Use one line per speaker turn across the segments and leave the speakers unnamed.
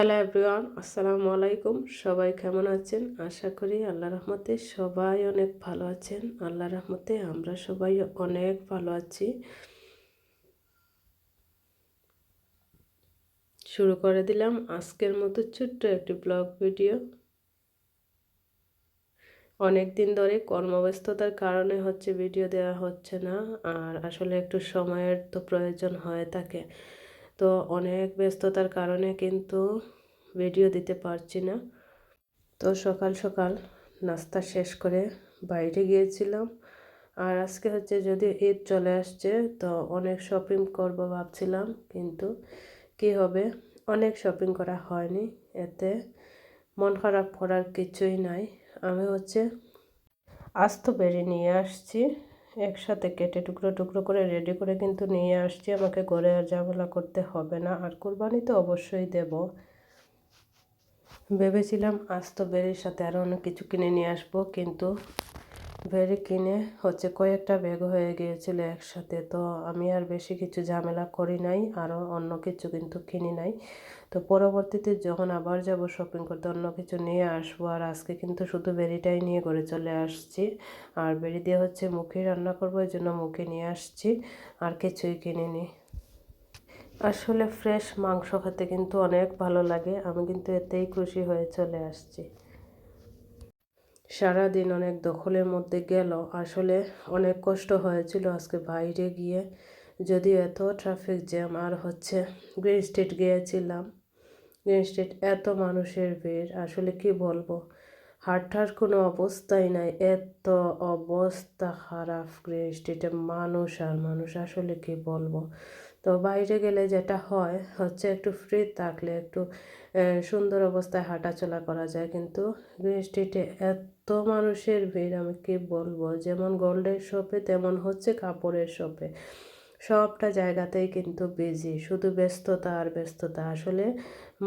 Hello everyone, আসসালামু আলাইকুম। সবাই কেমন আছেন? আশা করি আল্লাহ রহমতে সবাই অনেক ভালো আছেন। আল্লাহ রহমতে আমরা সবাই অনেক ভালো আছি। শুরু করে দিলাম আজকের মতো ছোট্ট একটি ব্লগ ভিডিও। অনেক দিন ধরে কর্মব্যস্ততার কারণে হচ্ছে ভিডিও দেওয়া হচ্ছে না, আর আসলে একটু সময়ের তো প্রয়োজন হয়ে থাকে তো অনেক ব্যস্ততার কারণে কিন্তু ভিডিও দিতে পারছি না। তো সকাল সকাল নাস্তা শেষ করে বাইরে গিয়েছিলাম। আর আজকে হচ্ছে যদি ঈদ চলে আসছে, তো অনেক শপিং করব ভাবছিলাম, কিন্তু কি হবে? অনেক শপিং করা হয়নি, এতে মন খারাপ করার কিছুই নাই। আমি হচ্ছে আস্ত বেরিয়ে নিয়ে আসছি। একসাথে কেটে টুকরো টুকরো করে রেডি করে কিন্তু নিয়ে আসছি। আমাকে ঘরে আর ঝামেলা করতে হবে না। আর কোরবানি তো অবশ্যই দেব। ভেবেছিলাম আস্ত বেরির সাথে আরও অনেক কিছু কিনে নিয়ে আসব, কিন্তু ভেরি কিনে হচ্ছে কয়েকটা ব্যাগ হয়ে গিয়েছিল একসাথে। তো আমি আর বেশি কিছু ঝামেলা করি নাই আরও অন্য কিছু কিন্তু কিনি নাই। তো পরবর্তীতে যখন আবার যাব শপিং করতে অন্য কিছু নিয়ে আসব, আর আজকে কিন্তু শুধু বেরিটাই নিয়ে করে চলে আসছি। আর বেরি দিয়ে হচ্ছে মুখে রান্না করব, এই জন্য মুখে নিয়ে আসছি, আর কিছুই কিনিনি। আসলে ফ্রেশ মাংস খেতে কিন্তু অনেক ভালো লাগে, আমি কিন্তু এতেই খুশি হয়ে চলে আসছি। সারাদিন অনেক দখলের মধ্যে গেল। আসলে অনেক কষ্ট হয়েছিল আজকে বাইরে গিয়ে। যদিও এত ট্রাফিক জ্যাম আর হচ্ছে গ্রিন স্ট্রিট গিয়েছিলাম। গ্রিন স্ট্রিট এত মানুষের ভিড়, আসলে কি বলব? হাঁটার কোনো অবস্থাই নাই, এত অবস্থা খারাপ গ্রিন স্ট্রিটে মানুষ আর মানুষ, আসলে কি বলব? তো বাইরে গেলে যেটা হয়, হচ্ছে একটু ফ্রি থাকলে একটু সুন্দর অবস্থায় হাঁটাচলা করা যায়। কিন্তু গ্রিন স্ট্রিটে এত মানুষের ভিড়, আমি কি বলব? যেমন গোল্ডের শপে তেমন হচ্ছে কাপড়ের শপে সবটা জায়গাতেই কিন্তু বিজি শুধু ব্যস্ততা আর ব্যস্ততা। আসলে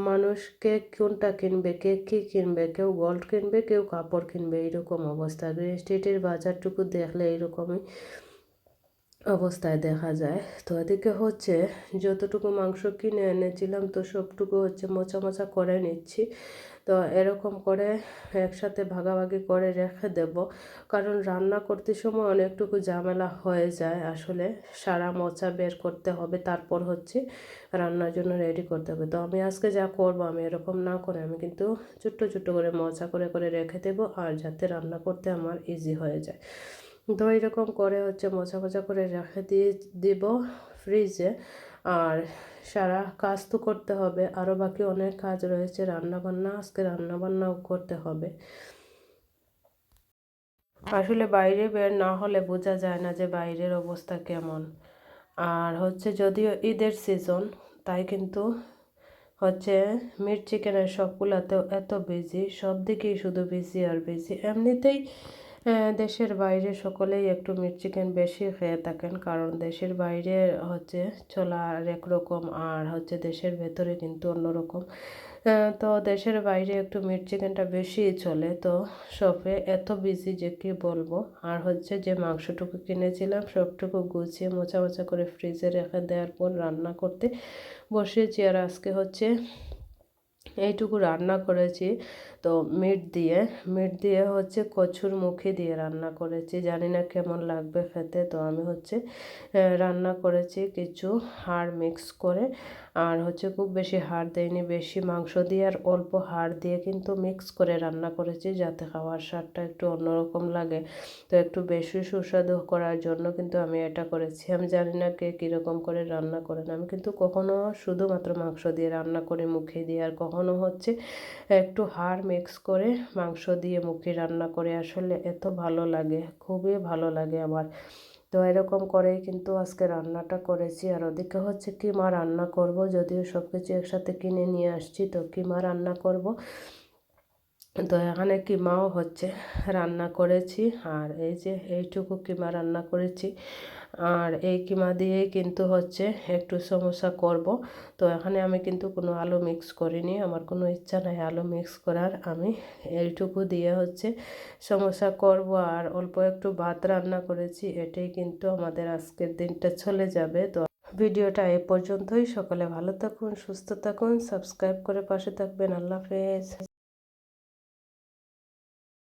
মানুষকে কোনটা কিনবে, কে কী কিনবে, কেউ গোল্ড কিনবে, কেউ কাপড় কিনবে এইরকম অবস্থা। গ্রিন স্ট্রিটের বাজারটুকু দেখলে এইরকমই অবস্থায় দেখা যায়। তো এদিকে হচ্ছে যতটুকু মাংস কিনে এনেছিলাম, তো সবটুকু হচ্ছে মোচা মোচা করে নিচ্ছি। তো এরকম করে একসাথে ভাগাভাগি করে রেখে দেব। কারণ রান্না করতে সময় অনেকটুকু ঝামেলা হয়ে যায় আসলে। সারা মোচা বের করতে হবে, তারপর হচ্ছে রান্নার জন্য রেডি করতে হবে। তো আমি আজকে যা করব আমি এরকম না করে আমি কিন্তু ছোট্ট ছোট্ট করে মোচা করে করে রেখে দেবো আর যাতে রান্না করতে আমার ইজি হয়ে যায়। তো এরকম করে হচ্ছে মোছা মোছা করে রেখে দিয়ে দিব ফ্রিজে আর সারা কাজ তো করতে হবে আরও বাকি অনেক কাজ রয়েছে, রান্নাবান্না, আজকে রান্নাবান্নাও করতে হবে। আসলে বাইরে বের না হলে বোঝা যায় না যে বাইরের অবস্থা কেমন। আর হচ্ছে যদিও ঈদের সিজন তাই কিন্তু হচ্ছে মিট চিকেনের সবগুলাতেও এত বিজি সব দিকেই শুধু বিজি আর বিজি এমনিতেই দেশের বাইরে সকলেই একটু মিট চিকেন বেশি খেয়ে থাকেন, কারণ দেশের বাইরে হচ্ছে চলা এক রকম আর হচ্ছে দেশের ভেতরে কিন্তু অন্যরকম। তো দেশের বাইরে একটু মিট চিকেনটা বেশি চলে, তো শপে এত বিজি যে কি বলব? আর হচ্ছে যে মাংসটুকু কিনেছিলাম, সবটুকু গুছিয়ে মোচা মোচা করে ফ্রিজে রেখে দেওয়ার পর রান্না করতে বসিয়েছি আর আজকে হচ্ছে এইটুকু রান্না করেছি। তো মিট দিয়ে মিট দিয়ে হচ্ছে কচুর মুখি দিয়ে রান্না করেছি। জানি না কেমন লাগবে খেতে, তো আমি হচ্ছে রান্না করেছি কিছু হাড় মিক্স করে। আর হচ্ছে খুব বেশি হাড় দেয়নি বেশি মাংস দিয়ে আর অল্প হাড় দিয়ে কিন্তু মিক্স করে রান্না করেছি যাতে খাওয়ার স্বাদটা একটু অন্যরকম লাগে। তো একটু বেশি সুস্বাদু করার জন্য কিন্তু আমি এটা করেছি। আমি জানি না কে কীরকম করে রান্না করেন। আমি কিন্তু কখনো শুধুমাত্র মাংস দিয়ে রান্না করে, মুখে দিয়ে। আর কখনো হচ্ছে একটু হাড় মিক্স করে মাংস দিয়ে মুখে রান্না করে আসলে এত ভালো লাগে, খুবই ভালো লাগে আমার। তো এরকম করেই কিন্তু আজকে রান্নাটা করেছি। আর ওদিকে হচ্ছে কিমা রান্না করব, যদিও সব কিছু একসাথে কিনে নিয়ে আসছি, তো কিমা রান্না করব? তো এখানে কিমাও হচ্ছে রান্না করেছি, আর এই যে এইটুকু কিমা রান্না করেছি। আর এই কিমা দিয়েই কিন্তু হচ্ছে একটু সমস্যা করব। তো এখানে আমি কিন্তু কোনো আলু মিক্স করিনি, আমার কোনো ইচ্ছা নাই আলু মিক্স করার। আমি এইটুকু দিয়ে হচ্ছে সমস্যা করব, আর অল্প একটু ভাত রান্না করেছি, এটাই কিন্তু আমাদের আজকের দিনটা চলে যাবে। তো ভিডিওটা এ পর্যন্তই, সকলে ভালো থাকুন, সুস্থ থাকুন সাবস্ক্রাইব করে পাশে থাকবেন, আল্লাহ হাফেজ।